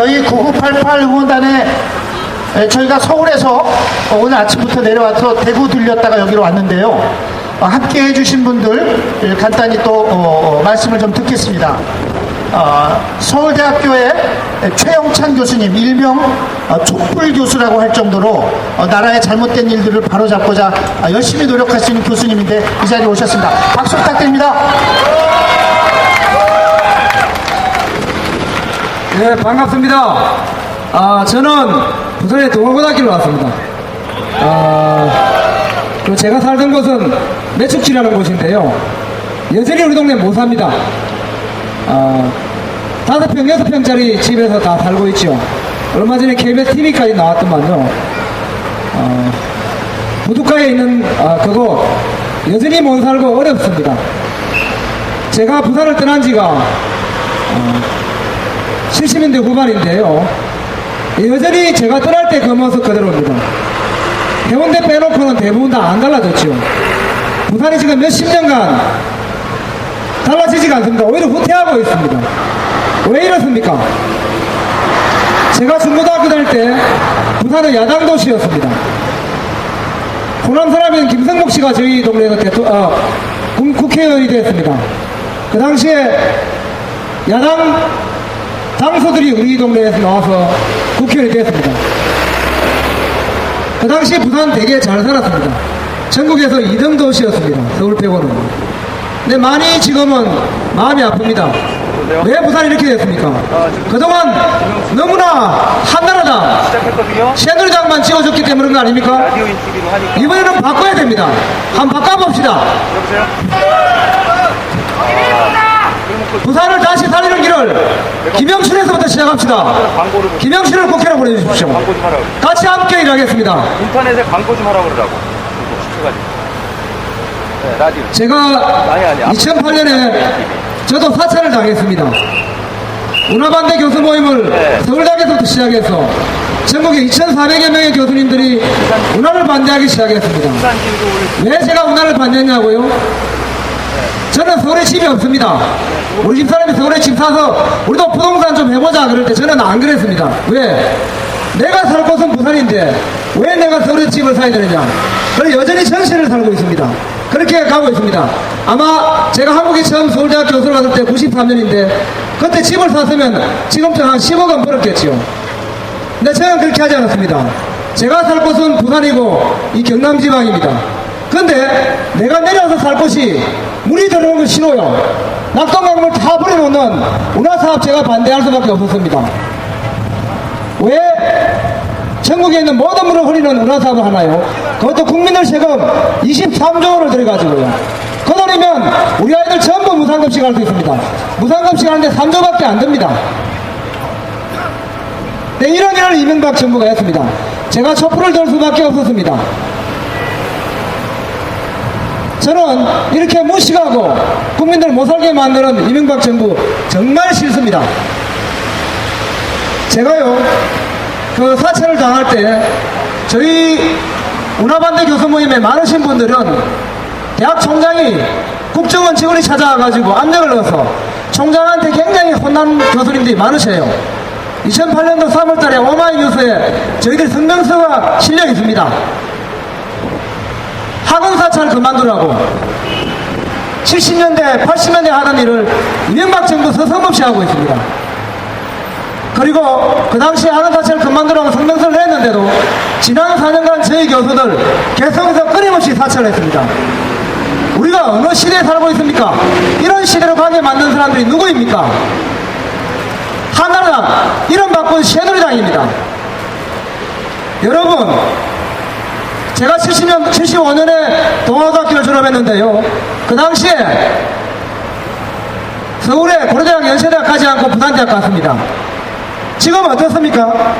저희 9988 응원단에 에, 저희가 서울에서 어, 오늘 아침부터 내려와서 대구 들렸다가 여기로 왔는데요. 어, 함께 해주신 분들 에, 간단히 또 어, 어, 말씀을 좀 듣겠습니다. 어, 서울대학교의 최영찬 교수님, 일명 어, 촛불 교수라고 할 정도로 어, 나라의 잘못된 일들을 바로잡고자 아, 열심히 노력하시는 교수님인데 이 자리에 오셨습니다. 박수 부탁드립니다. 네, 반갑습니다. 아, 저는 부산의 동호고등학교로 왔습니다. 아, 그 제가 살던 곳은 매축지라는 곳인데요. 여전히 우리 동네 못 삽니다. 아, 다섯 평, 여섯 평짜리 집에서 다 살고 있죠. 얼마 전에 KBS TV까지 나왔더만요. 아, 부두가에 있는 아, 그곳 여전히 못 살고 어렵습니다. 제가 부산을 떠난 지가 70년대 후반인데요. 여전히 제가 떠날 때 그 모습 그대로입니다. 해운대 빼놓고는 대부분 다 안 달라졌죠. 부산이 지금 몇십 년간 달라지지가 않습니다. 오히려 후퇴하고 있습니다. 왜 이렇습니까? 제가 중고등학교 다닐 때 부산은 야당 도시였습니다. 호남 사람인 김성목 씨가 저희 동네에서 대토, 어, 국- 국회의원이 되었습니다. 그 당시에 야당 당소들이 우리 동네에서 나와서 국회의원이 되었습니다. 그 당시 부산 되게 잘 살았습니다. 전국에서 2등 도시였습니다. 서울 빼고는. 근데 많이 지금은 마음이 아픕니다. 왜 부산이 이렇게 됐습니까? 그동안 너무나 한나라당. 새누리당만 찍어줬기 때문에 그런 거 아닙니까? 이번에는 바꿔야 됩니다. 한번 바꿔봅시다. 여보세요? 부산을 다시 살리는 길을 김영춘에서부터 시작합시다. 김영춘을 국회로 보내주십시오. 같이 함께 일하겠습니다. 인터넷에 광고 좀 하라고 그러라고. 네, 라디오. 제가 아니, 아니. 2008년에 저도 사찰을 당했습니다. 문화반대 교수 모임을 네. 서울대학에서부터 시작해서 전국에 2,400여 명의 교수님들이 문화를 반대하기 시작했습니다. 왜 제가 문화를 반대했냐고요? 저는 서울에 집이 없습니다. 우리 집사람이 서울에 집 사서 우리도 부동산 좀 해보자 그럴 때 저는 안 그랬습니다. 왜? 내가 살 곳은 부산인데 왜 내가 서울에 집을 사야 되느냐? 그래서 여전히 전세를 살고 있습니다. 그렇게 가고 있습니다. 아마 제가 한국에 처음 서울대학교 교수를 갔을 때 93년인데 그때 집을 샀으면 지금쯤 한 10억 원 벌었겠지요. 근데 저는 그렇게 하지 않았습니다. 제가 살 곳은 부산이고 이 경남 지방입니다. 근데 내가 내려와서 살 곳이 물이 들어오는 건 싫어요. 낙동강물 다 버려놓는 운하사업 제가 반대할 수밖에 없었습니다. 왜 전국에 있는 모든 물을 흐리는 운하사업을 하나요? 그것도 국민들 세금 23조 원을 들여가지고요. 그 돈이면 우리 아이들 전부 무상급식 할 수 있습니다. 무상급식 하는데 3조밖에 안 됩니다. 네, 이런 일을 이명박 정부가 했습니다. 제가 촛불을 들 수밖에 없었습니다. 저는 이렇게 무식하고 국민들 못 살게 만드는 이명박 정부 정말 싫습니다. 제가요, 그 사찰을 당할 때 저희 문화반대 교수 모임에 많으신 분들은 대학 총장이 국정원 직원이 찾아와가지고 압력을 넣어서 총장한테 굉장히 혼난 교수님들이 많으셔요. 2008년도 3월달에 오마이뉴스에 저희들 성명서가 실려 있습니다. 사찰 그만두라고 70년대, 80년대 하던 일을 이명박 정부 서슴없이 하고 있습니다. 그리고 그 당시에 학원 사찰 그만두라고 성명서를 냈는데도 지난 4년간 저희 교수들 개성에서 끊임없이 사찰했습니다. 우리가 어느 시대에 살고 있습니까? 이런 시대로 가게 만든 사람들이 누구입니까? 하나당 이름 바꾼 새누리당입니다. 여러분, 제가 70년, 75년에 동아고등학교를 졸업했는데요. 그 당시에 서울에 고려대학 연세대학 가지 않고 부산대학 갔습니다. 지금 어떻습니까?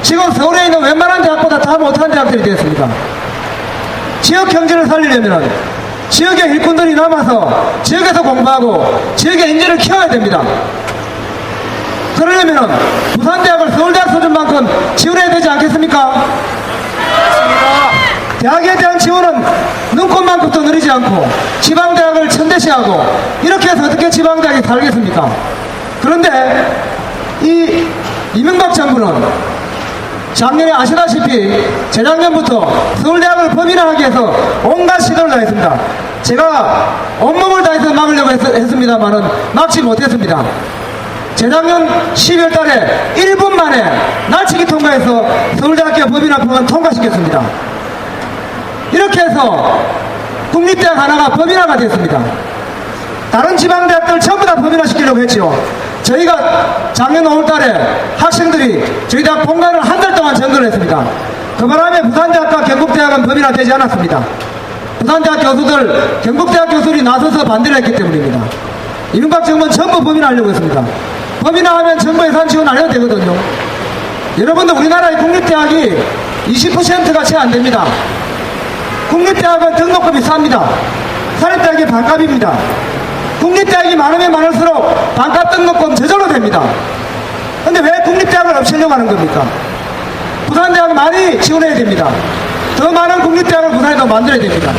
지금 서울에 있는 웬만한 대학보다 다 못한 대학들이 되었습니다. 지역 경제를 살리려면 지역의 일꾼들이 남아서 지역에서 공부하고 지역의 인재를 키워야 됩니다. 그러려면 부산대학을 서울대학 수준만큼 지원해야 되지 않겠습니까? 대학에 대한 지원은 눈꽃만큼도 느리지 않고 지방대학을 천대시하고 이렇게 해서 어떻게 지방대학이 살겠습니까? 그런데 이 이명박 정부는 작년에 아시다시피 재작년부터 서울대학을 법인화하기 위해서 온갖 시도를 다했습니다. 제가 온몸을 다해서 막으려고 했, 습니다만은 막지 못했습니다. 재작년 12월 달에 1분 만에 날치기 통과해서 서울대학교 법인화법안 통과시켰습니다. 이렇게 해서 국립대학 하나가 법인화가 됐습니다. 다른 지방대학들 전부 다 법인화시키려고 했죠. 저희가 작년 5월 달에 학생들이 저희 대학 본관을 한 달 동안 점거를 했습니다. 그 바람에 부산대학과 경북대학은 법인화되지 않았습니다. 부산대학 교수들, 경북대학 교수들이 나서서 반대를 했기 때문입니다. 이명박 정부는 전부 법인화하려고 했습니다. 법인화하면 정부 예산 지원 안 해도 되거든요. 여러분들 우리나라의 국립대학이 20%가 채 안 됩니다. 국립대학은 등록금이 쌉니다. 사립대학이 반값입니다. 국립대학이 많으면 많을수록 반값 등록금 저절로 됩니다. 근데 왜 국립대학을 없애려고 하는 겁니까? 부산대학 많이 지원해야 됩니다. 더 많은 국립대학을 부산에 더 만들어야 됩니다.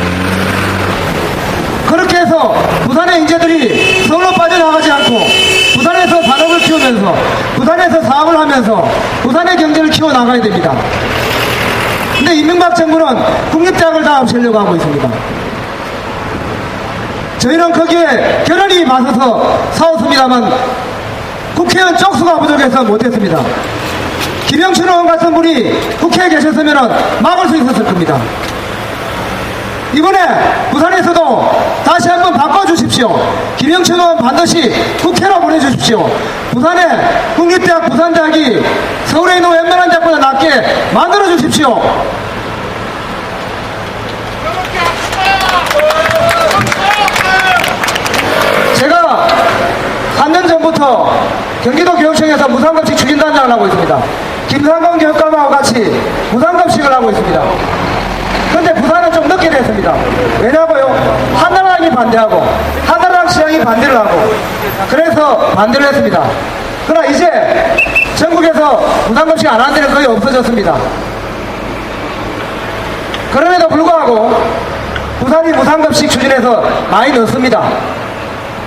그렇게 해서 부산의 인재들이 서울로 빠져나가지 않고 키우면서 부산에서 사업을 하면서 부산의 경제를 키워나가야 됩니다. 근데 이명박 정부는 국립대학을 다 없애려고 하고 있습니다. 저희는 거기에 결연히 맞서서 싸웠습니다만 국회의원 쪽수가 부족해서 못했습니다. 김영춘 의원 같은 분이 국회에 계셨으면 막을 수 있었을 겁니다. 이번에 부산에서도 다시 한번 바꿔주십시오. 김영춘 의원 반드시 국회로 보내주십시오. 부산에 국립대학 부산대학이 서울에 있는 웬만한 대학보다 낫게 만들어주십시오. 제가 3년 전부터 경기도 교육청에서 무상급식 추진단장을 하고 있습니다. 김상건 교육감하고 같이 무상급식을 하고 있습니다. 근데 부산은 좀 늦게 됐습니다. 왜냐고요? 한나라당이 반대하고 한나라당 시장이 반대를 하고 그래서 반대를 했습니다. 그러나 이제 전국에서 무상급식 안 하는 데는 거의 없어졌습니다. 그럼에도 불구하고 부산이 무상급식 추진해서 많이 넣습니다.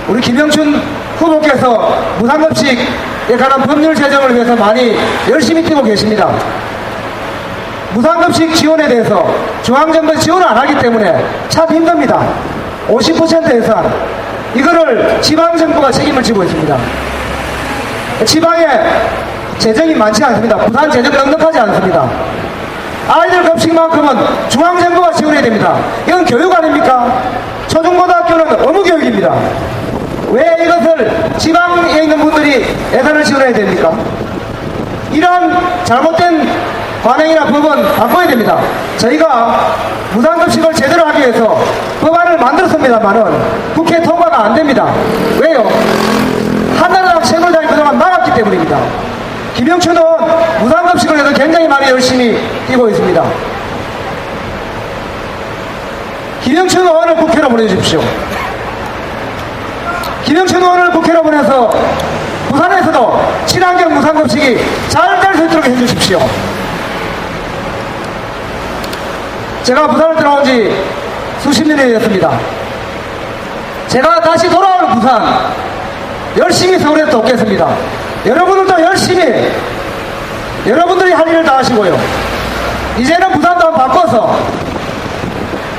우리 김영춘 후보께서 무상급식에 관한 법률 제정을 위해서 많이 열심히 뛰고 계십니다. 무상급식 지원에 대해서 중앙정부 지원을 안 하기 때문에 참 힘듭니다. 50% 예산. 이거를 지방정부가 책임을 지고 있습니다. 지방에 재정이 많지 않습니다. 부산 재정 넉넉하지 않습니다. 아이들 급식만큼은 중앙정부가 지원해야 됩니다. 이건 교육 아닙니까? 초중고등학교는 의무교육입니다. 왜 이것을 지방에 있는 분들이 예산을 지원해야 됩니까? 이런 잘못된 관행이나 법은 바꿔야 됩니다. 저희가 무상급식을 제대로 하기 위해서 법안을 만들었습니다만은 국회 통과가 안 됩니다. 왜요? 한나라당 채널당이 그동안 막았기 때문입니다. 김영춘은 무상급식을 해서 굉장히 많이 열심히 뛰고 있습니다. 김영춘 의원을 국회로 보내주십시오. 김영춘 의원을 국회로 보내서 부산에서도 친환경 무상급식이 잘 될 수 있도록 해주십시오. 제가 부산을 들어온 지 수십 년이 됐습니다. 제가 다시 돌아올 부산 열심히 서울에 돕겠습니다. 여러분들도 열심히 여러분들이 할 일을 다 하시고요. 이제는 부산도 한번 바꿔서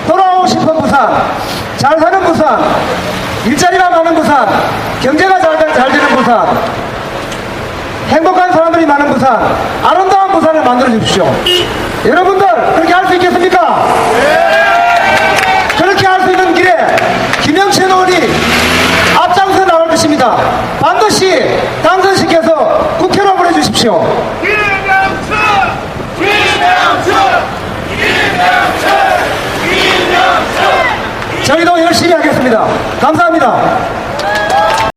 돌아오고 싶은 부산, 잘 사는 부산, 일자리가 많은 부산, 경제가 잘, 되- 잘 되는 부산, 행복한 사람들이 많은 부산, 아름다운 부산을 만들어 주십시오. 여러분들, 그렇게 할 수 있겠습니까? 그렇게 할 수 있는 길에 김영철 의원이 앞장서 나올 것입니다. 반드시 당선시켜서 국회로 보내주십시오. 김영철! 김영철! 김영철! 김영철! 저희도 열심히 하겠습니다. 감사합니다.